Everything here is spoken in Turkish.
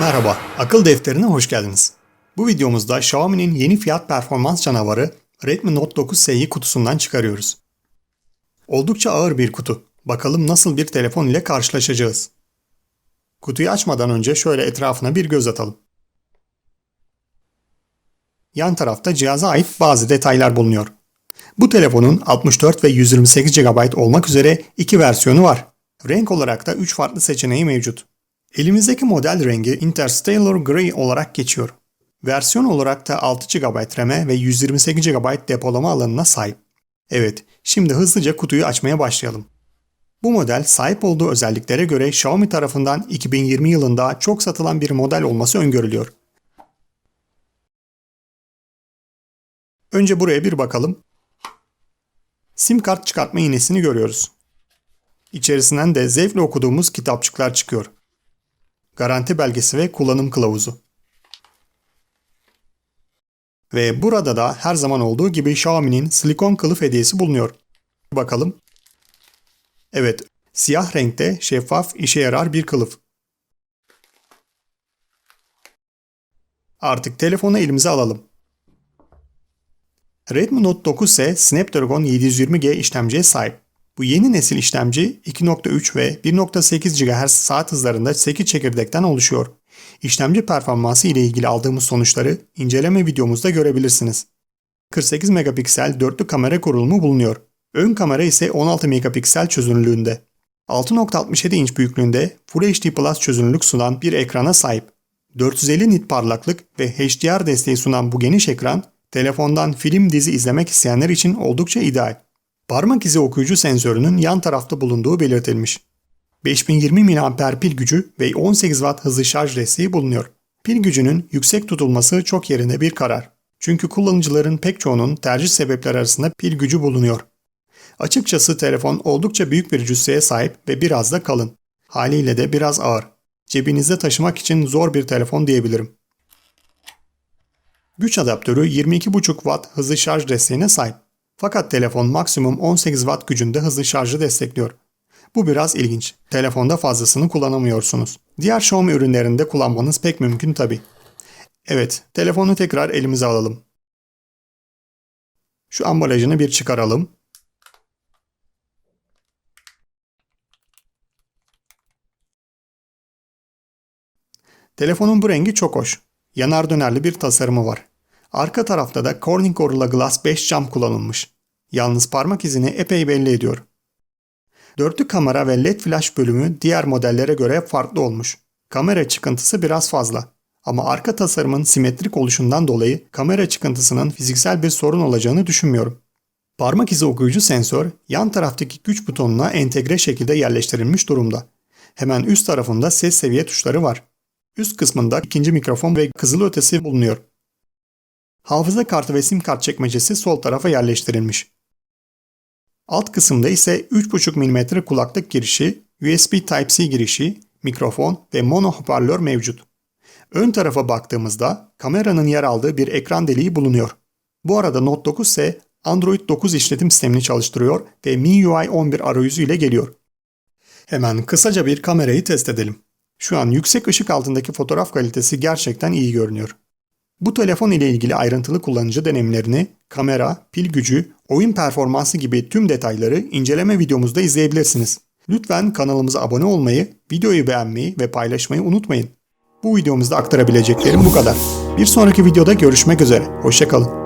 Merhaba, akıl defterine hoş geldiniz. Bu videomuzda Xiaomi'nin yeni fiyat performans canavarı Redmi Note 9S'yi kutusundan çıkarıyoruz. Oldukça ağır bir kutu. Bakalım nasıl bir telefon ile karşılaşacağız. Kutuyu açmadan önce şöyle etrafına bir göz atalım. Yan tarafta cihaza ait bazı detaylar bulunuyor. Bu telefonun 64 ve 128 GB olmak üzere iki versiyonu var. Renk olarak da 3 farklı seçeneği mevcut. Elimizdeki model rengi Interstellar Grey olarak geçiyor. Versiyon olarak da 6 GB RAM ve 128 GB depolama alanına sahip. Evet, şimdi hızlıca kutuyu açmaya başlayalım. Bu model sahip olduğu özelliklere göre Xiaomi tarafından 2020 yılında çok satılan bir model olması öngörülüyor. Önce buraya bir bakalım. SIM kart çıkartma iğnesini görüyoruz. İçerisinden de zevkle okuduğumuz kitapçıklar çıkıyor. Garanti belgesi ve kullanım kılavuzu. Ve burada da her zaman olduğu gibi Xiaomi'nin silikon kılıf hediyesi bulunuyor. Bakalım. Evet, siyah renkte şeffaf işe yarar bir kılıf. Artık telefonu elimize alalım. Redmi Note 9S Snapdragon 720G işlemciye sahip. Bu yeni nesil işlemci 2.3 ve 1.8 GHz saat hızlarında 8 çekirdekten oluşuyor. İşlemci performansı ile ilgili aldığımız sonuçları inceleme videomuzda görebilirsiniz. 48 megapiksel dörtlü kamera kurulumu bulunuyor. Ön kamera ise 16 megapiksel çözünürlüğünde. 6.67 inç büyüklüğünde Full HD Plus çözünürlük sunan bir ekrana sahip. 450 nit parlaklık ve HDR desteği sunan bu geniş ekran, telefondan film dizi izlemek isteyenler için oldukça ideal. Parmak izi okuyucu sensörünün yan tarafta bulunduğu belirtilmiş. 5020 mAh pil gücü ve 18 Watt hızlı şarj desteği bulunuyor. Pil gücünün yüksek tutulması çok yerinde bir karar. Çünkü kullanıcıların pek çoğunun tercih sebepleri arasında pil gücü bulunuyor. Açıkçası telefon oldukça büyük bir cüsseye sahip ve biraz da kalın. Haliyle de biraz ağır. Cebinizde taşımak için zor bir telefon diyebilirim. Güç adaptörü 22,5 Watt hızlı şarj desteğine sahip. Fakat telefon maksimum 18 Watt gücünde hızlı şarjı destekliyor. Bu biraz ilginç. Telefonda fazlasını kullanamıyorsunuz. Diğer Xiaomi ürünlerinde kullanmanız pek mümkün tabi. Evet, telefonu tekrar elimize alalım. Şu ambalajını bir çıkaralım. Telefonun bu rengi çok hoş. Yanar dönerli bir tasarımı var. Arka tarafta da Corning Gorilla Glass 5 cam kullanılmış. Yalnız parmak izini epey belli ediyor. Dörtlü kamera ve led flash bölümü diğer modellere göre farklı olmuş. Kamera çıkıntısı biraz fazla. Ama arka tasarımın simetrik oluşundan dolayı kamera çıkıntısının fiziksel bir sorun olacağını düşünmüyorum. Parmak izi okuyucu sensör yan taraftaki güç butonuna entegre şekilde yerleştirilmiş durumda. Hemen üst tarafında ses seviye tuşları var. Üst kısmında ikinci mikrofon ve kızılötesi bulunuyor. Hafıza kartı ve sim kart çekmecesi sol tarafa yerleştirilmiş. Alt kısımda ise 3.5 mm kulaklık girişi, USB Type-C girişi, mikrofon ve mono hoparlör mevcut. Ön tarafa baktığımızda kameranın yer aldığı bir ekran deliği bulunuyor. Bu arada Note 9 ise Android 9 işletim sistemini çalıştırıyor ve MIUI 11 arayüzü ile geliyor. Hemen kısaca bir kamerayı test edelim. Şu an yüksek ışık altındaki fotoğraf kalitesi gerçekten iyi görünüyor. Bu telefon ile ilgili ayrıntılı kullanıcı deneyimlerini, kamera, pil gücü, oyun performansı gibi tüm detayları inceleme videomuzda izleyebilirsiniz. Lütfen kanalımıza abone olmayı, videoyu beğenmeyi ve paylaşmayı unutmayın. Bu videomuzda aktarabileceklerim bu kadar. Bir sonraki videoda görüşmek üzere. Hoşçakalın.